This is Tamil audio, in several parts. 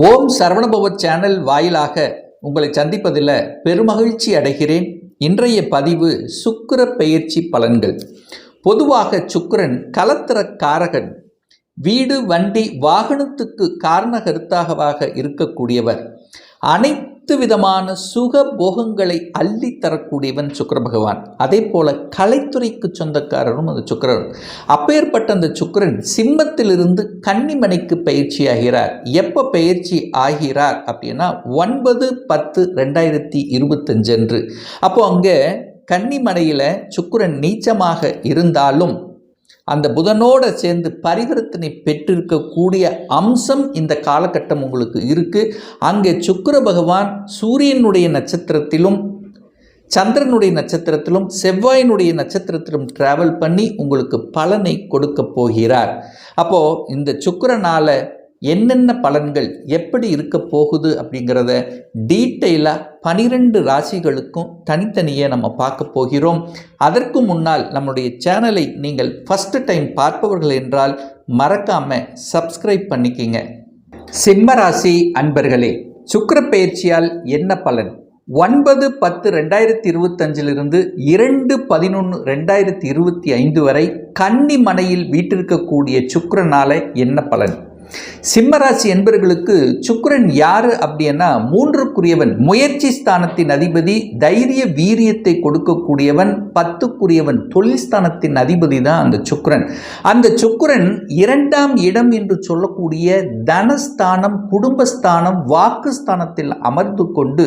ஓம் சரவணபவ சேனல் வாயிலாக உங்களை சந்திப்பதில் பெருமகிழ்ச்சி அடைகிறேன். இன்றைய பதிவு சுக்கர பெயர்ச்சி பலன்கள். பொதுவாக சுக்கரன் கலத்திர காரகன் வீடு வண்டி வாகனத்துக்கு காரணகருத்தாகவாக இருக்கக்கூடியவர். அனைத்து விதமான சுக போகங்களை அள்ளி தரக்கூடியவன் சுக்கிர பகவான். அதே போல கலைத்துறைக்கு சொந்தக்காரரும் அந்த சுக்கிரன் அப்பேற்பட்ட அந்த சுக்கிரன் சிம்மத்திலிருந்து கன்னிமனைக்கு பயிற்சி ஆகிறார். எப்போ பயிற்சி ஆகிறார் அப்படின்னா ஒன்பது பத்து ரெண்டாயிரத்தி இருபத்தஞ்சு அன்று. அப்போ அங்கே கன்னிமனையில் சுக்கிரன் நீச்சமாக இருந்தாலும் அந்த புதனோடு சேர்ந்து பரிவர்த்தனை பெற்றிருக்கக்கூடிய அம்சம் இந்த காலகட்டம் உங்களுக்கு இருக்குது அங்கே சுக்கிர பகவான் சூரியனுடைய நட்சத்திரத்திலும் சந்திரனுடைய நட்சத்திரத்திலும் செவ்வாயினுடைய நட்சத்திரத்திலும் டிராவல் பண்ணி உங்களுக்கு பலனை கொடுக்க போகிறார். அப்போது இந்த சுக்கிரனால என்னென்ன பலன்கள் எப்படி இருக்க போகுது அப்படிங்கிறத டீட்டெயிலாக பனிரெண்டு ராசிகளுக்கும் தனித்தனியே நம்ம பார்க்க போகிறோம். அதற்கு முன்னால் நம்முடைய சேனலை நீங்கள் ஃபஸ்ட்டு டைம் பார்ப்பவர்கள் என்றால் மறக்காம சப்ஸ்கிரைப் பண்ணிக்கிங்க. சிம்மராசி அன்பர்களே சுக்கிர பயிற்சியால் என்ன பலன்? ஒன்பது பத்து ரெண்டாயிரத்தி இருபத்தஞ்சிலிருந்து இரண்டு பதினொன்று ரெண்டாயிரத்தி இருபத்தி ஐந்து வரை கன்னி மனையில் வீட்டிருக்கக்கூடிய சுக்கரனால என்ன பலன்? சிம்மராசி என்பர்களுக்கு சுக்கரன் யாரு அப்படின்னா மூன்றுக்குரியவன் முயற்சி ஸ்தானத்தின் அதிபதி தைரிய வீரியத்தை கொடுக்கக்கூடியவன் பத்துக்குரியவன் தொழில் ஸ்தானத்தின் அதிபதி தான் அந்த சுக்கரன். அந்த சுக்கரன் இரண்டாம் இடம் என்று சொல்லக்கூடிய தனஸ்தானம் குடும்பஸ்தானம் வாக்குஸ்தானத்தில் அமர்ந்து கொண்டு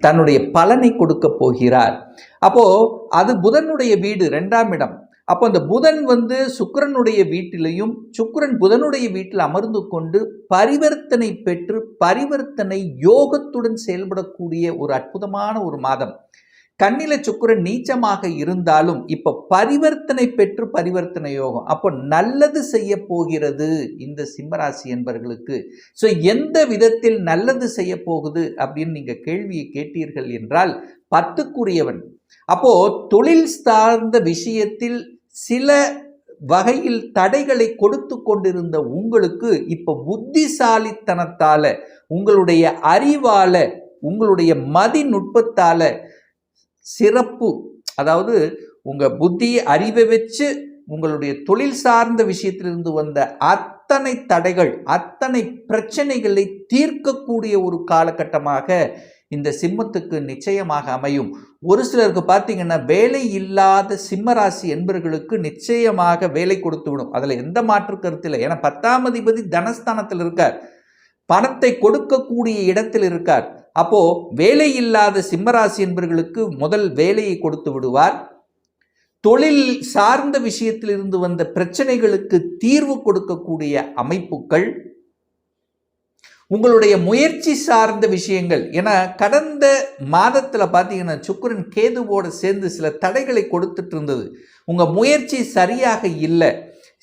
தன்னுடைய பலனை கொடுக்க போகிறார். அப்போ அது புதனுடைய வீடு ரெண்டாம் இடம். அப்போ அந்த புதன் வந்து சுக்கரனுடைய வீட்டிலையும் சுக்கிரன் புதனுடைய வீட்டில் அமர்ந்து கொண்டு பரிவர்த்தனை பெற்று பரிவர்த்தனை யோகத்துடன் செயல்படக்கூடிய ஒரு அற்புதமான ஒரு மாதம். கண்ணில சுக்கிரன் நீச்சமாக இருந்தாலும் இப்போ பரிவர்த்தனை பெற்று பரிவர்த்தனை யோகம். அப்போ நல்லது செய்ய போகிறது இந்த சிம்மராசி என்பவர்களுக்கு ஸோ எந்த விதத்தில் நல்லது செய்ய போகுது அப்படின்னு நீங்கள் கேள்வியை கேட்டீர்கள் என்றால் பத்துக்குரியவன். அப்போ தொழில் சார்ந்த விஷயத்தில் சில வகையில் தடைகளை கொடுத்து கொண்டிருந்த உங்களுக்கு இப்போ புத்திசாலித்தனத்தால் உங்களுடைய அறிவால் உங்களுடைய மதிநுட்பத்தால் சிறப்பு அதாவது உங்கள் புத்தி அறிவை வச்சு உங்களுடைய தொழில் சார்ந்த விஷயத்திலிருந்து வந்த அத்தனை தடைகள் அத்தனை பிரச்சனைகளை தீர்க்கக்கூடிய ஒரு காலகட்டமாக இந்த சிம்மத்துக்கு நிச்சயமாக அமையும். ஒரு சிலருக்கு பார்த்தீங்கன்னா வேலை இல்லாத சிம்மராசி என்பவர்களுக்கு நிச்சயமாக வேலை கொடுத்து விடும் அதில் எந்த மாற்று கருத்து இல்லை. ஏன்னா பத்தாம் அதிபதி தனஸ்தானத்தில் இருக்கார். பணத்தை கொடுக்கக்கூடிய இடத்தில் இருக்கார். அப்போ வேலை இல்லாத சிம்மராசி என்பவர்களுக்கு முதல் வேலையை கொடுத்து விடுவார். தொழில் சார்ந்த விஷயத்தில் இருந்து வந்த பிரச்சனைகளுக்கு தீர்வு கொடுக்கக்கூடிய அமைப்புகள். உங்களுடைய முயற்சி சார்ந்த விஷயங்கள். ஏன்னா கடந்த மாதத்தில் பார்த்தீங்கன்னா சுக்கரன் கேதுவோடு சேர்ந்து சில தடைகளை கொடுத்துட்டு இருந்தது உங்கள் முயற்சி சரியாக இல்லை.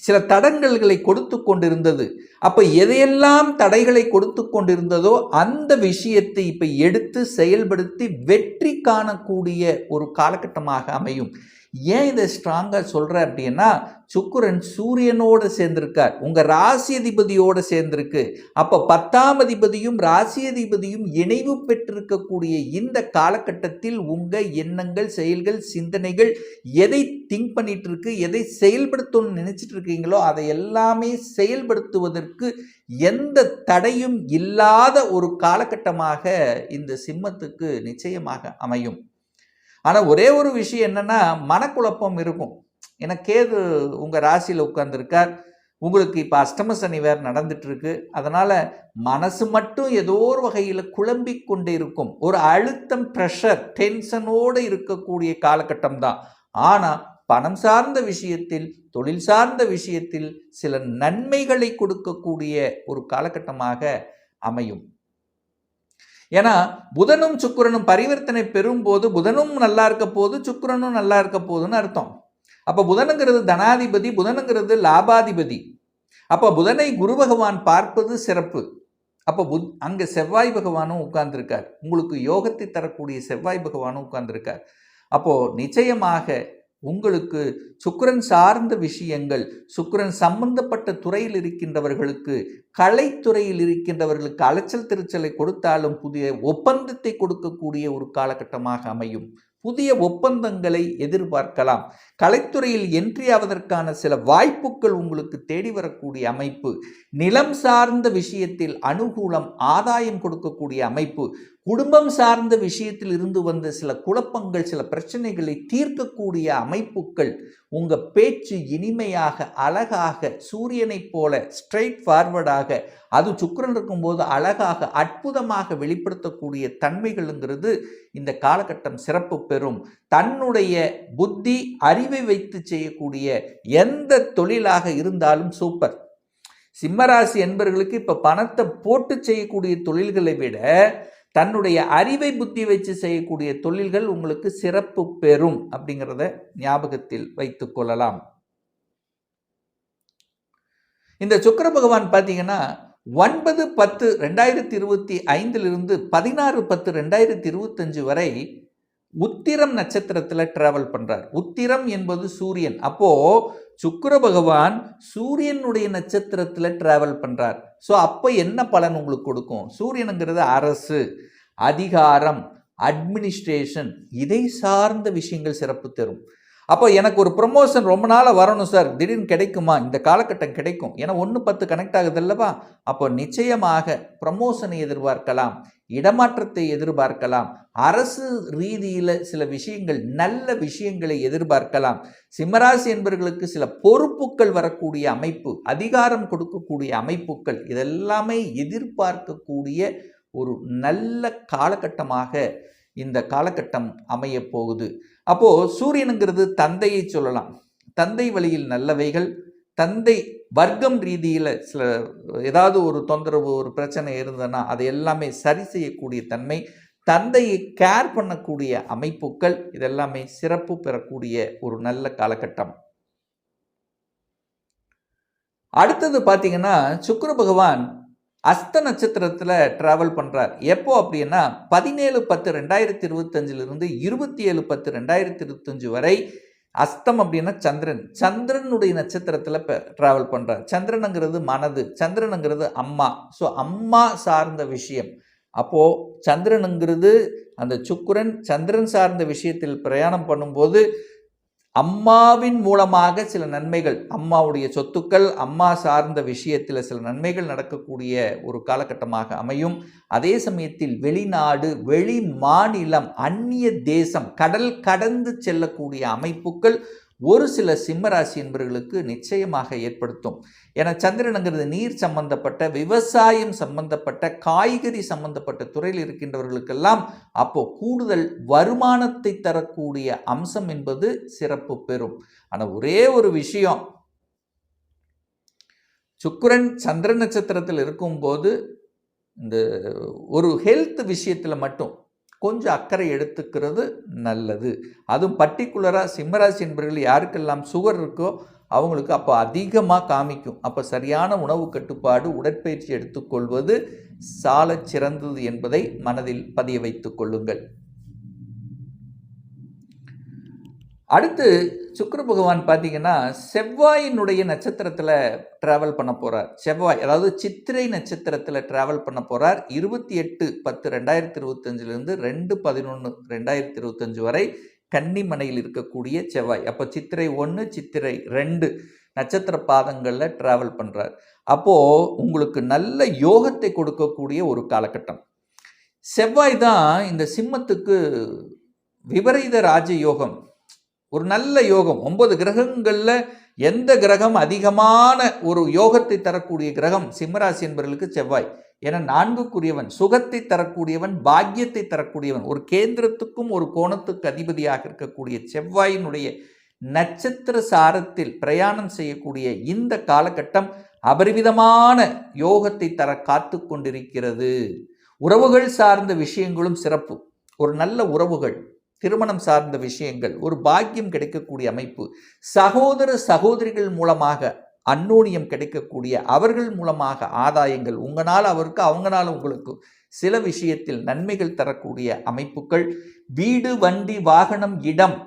சில தடங்கல்களை கொடுத்து கொண்டிருந்தது. அப்போ எதையெல்லாம் தடைகளை கொடுத்து கொண்டிருந்ததோ அந்த விஷயத்தை இப்போ எடுத்து செயல்படுத்தி வெற்றி காணக்கூடிய ஒரு காலகட்டமாக அமையும். ஏன் இதை ஸ்ட்ராங்காக சொல்கிறேன் அப்படின்னா சுக்குரன் சூரியனோடு சேர்ந்திருக்கார். உங்கள் ராசி அதிபதியோடு சேர்ந்திருக்கு. அப்போ பத்தாம் அதிபதியும் ராசி அதிபதியும் இணைவு பெற்றிருக்கக்கூடிய இந்த காலகட்டத்தில் உங்கள் எண்ணங்கள் செயல்கள் சிந்தனைகள் எதை திங்க் பண்ணிட்டு இருக்கு எதை செயல்படுத்தணும்னு நினச்சிட்டு இருக்கீங்களோ அதை எல்லாமே செயல்படுத்துவதற்கு எந்த தடையும் இல்லாத ஒரு காலகட்டமாக இந்த சிம்மத்துக்கு நிச்சயமாக அமையும். ஆனால் ஒரே ஒரு விஷயம் என்னென்னா மனக்குழப்பம் இருக்கும். ஏன்னா கேது உங்கள் ராசியில் உட்கார்ந்துருக்கார். உங்களுக்கு இப்போ அஷ்டம சனி வேறு நடந்துட்டுருக்கு. அதனால் மனசு மட்டும் ஏதோ ஒரு வகையில் குழம்பி கொண்டு இருக்கும். ஒரு அழுத்தம் ப்ரெஷர் டென்ஷனோடு இருக்கக்கூடிய காலகட்டம் தான். ஆனால் பணம் சார்ந்த விஷயத்தில் தொழில் சார்ந்த விஷயத்தில் சில நன்மைகளை கொடுக்கக்கூடிய ஒரு காலகட்டமாக அமையும். ஏன்னா புதனும் சுக்கிரனும் பரிவர்த்தனை பெறும்போது புதனும் நல்லா இருக்க போது சுக்கரனும் நல்லா இருக்க போதுன்னு அர்த்தம். அப்போ புதனுங்கிறது தனாதிபதி புதனுங்கிறது லாபாதிபதி. அப்போ புதனை குரு பகவான் பார்ப்பது சிறப்பு. அப்போ புத் அங்கே செவ்வாய் பகவானும் உட்கார்ந்துருக்கார். உங்களுக்கு யோகத்தை தரக்கூடிய செவ்வாய் பகவானும் உட்கார்ந்துருக்கார். அப்போது நிச்சயமாக உங்களுக்கு சுக்கரன் சார்ந்த விஷயங்கள் சுக்கரன் சம்பந்தப்பட்ட துறையில் இருக்கின்றவர்களுக்கு கலைத்துறையில் இருக்கின்றவர்களுக்கு அலைச்சல் திருச்சலை கொடுத்தாலும் புதிய ஒப்பந்தத்தை கொடுக்கக்கூடிய ஒரு காலகட்டமாக அமையும். புதிய ஒப்பந்தங்களை எதிர்பார்க்கலாம். கலைத்துறையில் என்ட்ரி ஆவதற்கான சில வாய்ப்புகள் உங்களுக்கு தேடி வரக்கூடிய அமைப்பு. நிலம் சார்ந்த விஷயத்தில் அனுகூலம் ஆதாயம் கொடுக்கக்கூடிய அமைப்பு. குடும்பம் சார்ந்த விஷயத்தில் இருந்து வந்த சில குழப்பங்கள் சில பிரச்சனைகளை தீர்க்கக்கூடிய அமைப்புகள். உங்கள் பேச்சு இனிமையாக அழகாக சூரியனைப் போல ஸ்ட்ரைட் ஃபார்வர்டாக அது சுக்கரன் இருக்கும்போது அழகாக அற்புதமாக வெளிப்படுத்தக்கூடிய தன்மைகள்ங்கிறது இந்த காலகட்டம் சிறப்பு பெறும். தன்னுடைய புத்தி அறிவை வைத்து செய்யக்கூடிய எந்த தொழிலாக இருந்தாலும் சூப்பர். சிம்மராசி என்பவர்களுக்கு இப்போ பணத்தை போட்டு செய்யக்கூடிய தொழில்களை விட தன்னுடைய அறிவை புத்தி வச்சு செய்யக்கூடிய தொழில்கள் உங்களுக்கு சிறப்பு பெறும் அப்படிங்கிறத ஞாபகத்தில் வைத்துக் கொள்ளலாம். இந்த சுக்கர பகவான் பார்த்தீங்கன்னா ஒன்பது பத்து ரெண்டாயிரத்தி இருபத்தி ஐந்திலிருந்து பதினாறு பத்து ரெண்டாயிரத்தி இருபத்தஞ்சு வரை உத்திரம் நட்சத்திரத்தில் டிராவல் பண்ணுறார் உத்திரம் என்பது சூரியன். அப்போது சுக்கர பகவான் சூரியனுடைய நட்சத்திரத்தில் டிராவல் பண்ணுறார் ஸோ அப்போ என்ன பலன் உங்களுக்கு கொடுக்கும்? சூரியனுங்கிறது அரசு அதிகாரம் அட்மினிஸ்ட்ரேஷன் இதை சார்ந்த விஷயங்கள் சிறப்பு தரும். அப்போ எனக்கு ஒரு ப்ரொமோஷன் ரொம்ப நாளாக வரணும் சார் திடீர்னு கிடைக்குமா? இந்த காலகட்டம் கிடைக்கும். ஏன்னா ஒன்று பத்து கனெக்ட் ஆகுது அல்லவா? அப்போ நிச்சயமாக ப்ரமோஷனை எதிர்பார்க்கலாம். இடமாற்றத்தை எதிர்பார்க்கலாம். அரசு ரீதியில் சில விஷயங்கள் நல்ல விஷயங்களை எதிர்பார்க்கலாம். சிம்மராசி என்பவர்களுக்கு சில பொறுப்புகள் வரக்கூடிய அமைப்பு அதிகாரம் கொடுக்கக்கூடிய அமைப்புகள் இதெல்லாமே எதிர்பார்க்கக்கூடிய ஒரு நல்ல காலகட்டமாக இந்த காலகட்டம் அமையப் போகுது அப்போ சூரியனுங்கிறது தந்தையை சொல்லலாம். தந்தை வழியில் நல்லவைகள் தந்தை வர்க்கம் ரீதியில் சில ஏதாவது ஒரு தொந்தரவு ஒரு பிரச்சனை இருந்ததுன்னா அதை எல்லாமே சரி செய்யக்கூடிய தன்மை தந்தையை கேர் பண்ணக்கூடிய அமைப்புகள் இதெல்லாமே சிறப்பு பெறக்கூடிய ஒரு நல்ல காலகட்டம். அடுத்தது பார்த்தீங்கன்னா சுக்கர பகவான் அஸ்த நட்சத்திரத்தில் ட்ராவல் பண்ணுறார் எப்போ அப்படின்னா பதினேழு பத்து ரெண்டாயிரத்தி இருபத்தஞ்சிலிருந்து இருபத்தி ஏழு பத்து ரெண்டாயிரத்தி இருபத்தஞ்சு வரை அஸ்தம் அப்படின்னா சந்திரன். சந்திரனுடைய நட்சத்திரத்தில் இப்போ ட்ராவல் பண்ணுறார் சந்திரனுங்கிறது மனது. சந்திரனுங்கிறது அம்மா. ஸோ அம்மா சார்ந்த விஷயம். அப்போது சந்திரனுங்கிறது அந்த சுக்குரன். சந்திரன் சார்ந்த விஷயத்தில் பிரயாணம் பண்ணும்போது அம்மாவின் மூலமாக சில நன்மைகள் அம்மாவுடைய சொத்துக்கள் அம்மா சார்ந்த விஷயத்தில் சில நன்மைகள் நடக்கக்கூடிய ஒரு காலகட்டமாக அமையும். அதே சமயத்தில் வெளிநாடு வெளி மாநிலம் அந்நிய தேசம் கடல் கடந்து செல்லக்கூடிய அமைப்புகள் ஒரு சில சிம்மராசி என்பவர்களுக்கு நிச்சயமாக ஏற்படுத்தும். என சந்திரனுங்கிறது நீர் சம்பந்தப்பட்ட விவசாயம் சம்பந்தப்பட்ட காய்கறி சம்பந்தப்பட்ட துறையில் இருக்கின்றவர்களுக்கெல்லாம் அப்போ கூடுதல் வருமானத்தை தரக்கூடிய அம்சம் என்பது சிறப்பு பெறும். ஆனால் ஒரே ஒரு விஷயம். சுக்கிரன் சந்திர நட்சத்திரத்தில் இருக்கும்போது இந்த ஒரு ஹெல்த் விஷயத்தில் மட்டும் கொஞ்சம் அக்கறை எடுத்துக்கிறது நல்லது. அதுவும் பர்டிகுலராக சிம்மராசி என்பவர்கள் யாருக்கெல்லாம் சுகர் இருக்கோ அவங்களுக்கு அப்போ அதிகமாக காமிக்கும். அப்போ சரியான உணவு கட்டுப்பாடு உடற்பயிற்சி எடுத்துக்கொள்வது சால சிறந்தது என்பதை மனதில் பதிய வைத்துக் கொள்ளுங்கள். அடுத்து சுக்கிர பகவான் பார்த்தீங்கன்னா செவ்வாயினுடைய நட்சத்திரத்தில் ட்ராவல் பண்ண போகிறார் செவ்வாய் அதாவது சித்திரை நட்சத்திரத்தில் ட்ராவல் பண்ண போகிறார் இருபத்தி எட்டு பத்து ரெண்டாயிரத்தி இருபத்தஞ்சிலிருந்து ரெண்டு பதினொன்று ரெண்டாயிரத்தி இருபத்தஞ்சு வரை கன்னிமனையில் இருக்கக்கூடிய செவ்வாய். அப்போ சித்திரை ஒன்று சித்திரை ரெண்டு நட்சத்திர பாதங்களில் ட்ராவல் பண்ணுறார் அப்போது உங்களுக்கு நல்ல யோகத்தை கொடுக்கக்கூடிய ஒரு காலகட்டம். செவ்வாய் தான் இந்த சிம்மத்துக்கு விபரீத ராஜயோகம் ஒரு நல்ல யோகம். ஒன்பது கிரகங்களில் எந்த கிரகம் அதிகமான ஒரு யோகத்தை தரக்கூடிய கிரகம்? சிம்மராசி என்பவர்களுக்கு செவ்வாய். என நான்குக்குரியவன் சுகத்தை தரக்கூடியவன் பாக்கியத்தை தரக்கூடியவன் ஒரு கேந்திரத்துக்கும் ஒரு கோணத்துக்கு அதிபதியாக இருக்கக்கூடிய செவ்வாயினுடைய நட்சத்திர சாரத்தில் பிரயாணம் செய்யக்கூடிய இந்த காலகட்டம் அபரிவிதமான யோகத்தை தர காத்து கொண்டிருக்கிறது உறவுகள் சார்ந்த விஷயங்களும் சிறப்பு. ஒரு நல்ல உறவுகள். திருமணம் சார்ந்த விஷயங்கள் ஒரு பாக்கியம் கிடைக்கக்கூடிய அமைப்பு சகோதர சகோதரிகள் மூலமாக அன்னோனியம் கிடைக்கக்கூடிய அவர்கள் மூலமாக ஆதாயங்கள் உங்களால் அவருக்கு அவங்களால உங்களுக்கு சில விஷயத்தில் நன்மைகள் தரக்கூடிய அமைப்புகள். வீடு வண்டி வாகனம் இடம்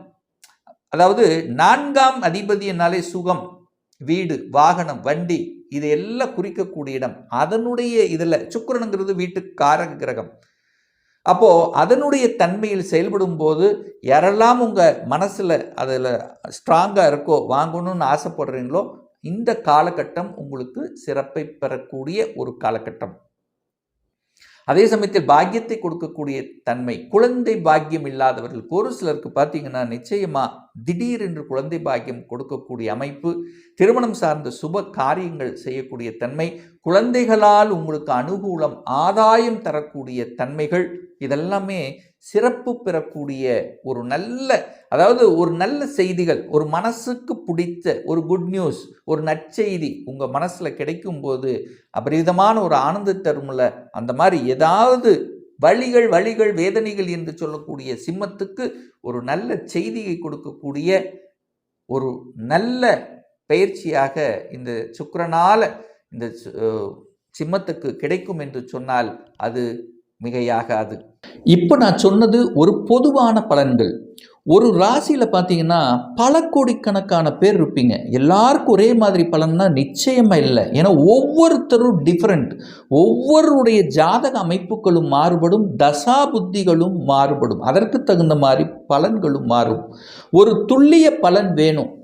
அதாவது நான்காம் அதிபதியினாலே சுகம் வீடு வாகனம் வண்டி இது எல்லாம் குறிக்கக்கூடிய இடம். அதனுடைய இதில் சுக்கரனுங்கிறது வீட்டு காரக கிரகம். அப்போது அதனுடைய தன்மையில் செயல்படும் போது யாரெல்லாம் உங்கள் மனசில் அதில் ஸ்ட்ராங்காக இருக்கோ வாங்கணும்னு ஆசைப்படுறீங்களோ இந்த காலகட்டம் உங்களுக்கு சிறப்பை பெறக்கூடிய ஒரு காலகட்டம். அதே சமயத்தில் பாக்கியத்தை கொடுக்கக்கூடிய தன்மை குழந்தை பாக்கியம் இல்லாதவர்கள் ஒரு சிலருக்கு பார்த்தீங்கன்னா நிச்சயமாக திடீர் திடீரென்று குழந்தை பாக்கியம் கொடுக்கக்கூடிய அமைப்பு திருமணம் சார்ந்த சுப காரியங்கள் செய்யக்கூடிய தன்மை குழந்தைகளால் உங்களுக்கு அனுகூலம் ஆதாயம் தரக்கூடிய தன்மைகள் இதெல்லாமே சிறப்பு பெறக்கூடிய ஒரு நல்ல அதாவது ஒரு நல்ல செய்திகள் ஒரு மனசுக்கு பிடித்த ஒரு குட் நியூஸ் ஒரு நற்செய்தி உங்கள் மனசில் கிடைக்கும்போது அபரிதமான ஒரு ஆனந்த தருமில் அந்த மாதிரி ஏதாவது வழிகள் வழிகள் வேதனைகள் என்று சொல்லக்கூடிய சிம்மத்துக்கு ஒரு நல்ல செய்தியை கொடுக்கக்கூடிய ஒரு நல்ல பயிற்சியாக இந்த சுக்கரனால் இந்த சு- சிம்மத்துக்கு கிடைக்கும் என்று சொன்னால் அது மிகையாகாது. இப்போ நான் சொன்னது ஒரு பொதுவான பலன்கள். ஒரு ராசியில் பார்த்தீங்கன்னா பல கோடிக்கணக்கான பேர் இருப்பீங்க. எல்லாருக்கும் ஒரே மாதிரி பலன்னா நிச்சயமாக இல்லை. ஏன்னா ஒவ்வொருத்தரும் டிஃப்ரெண்ட் ஒவ்வொருடைய ஜாதக அமைப்புகளும் மாறுபடும் தசா புத்திகளும் மாறுபடும். அதற்கு தகுந்த மாதிரி பலன்களும் மாறும். ஒரு துல்லிய பலன் வேணும்.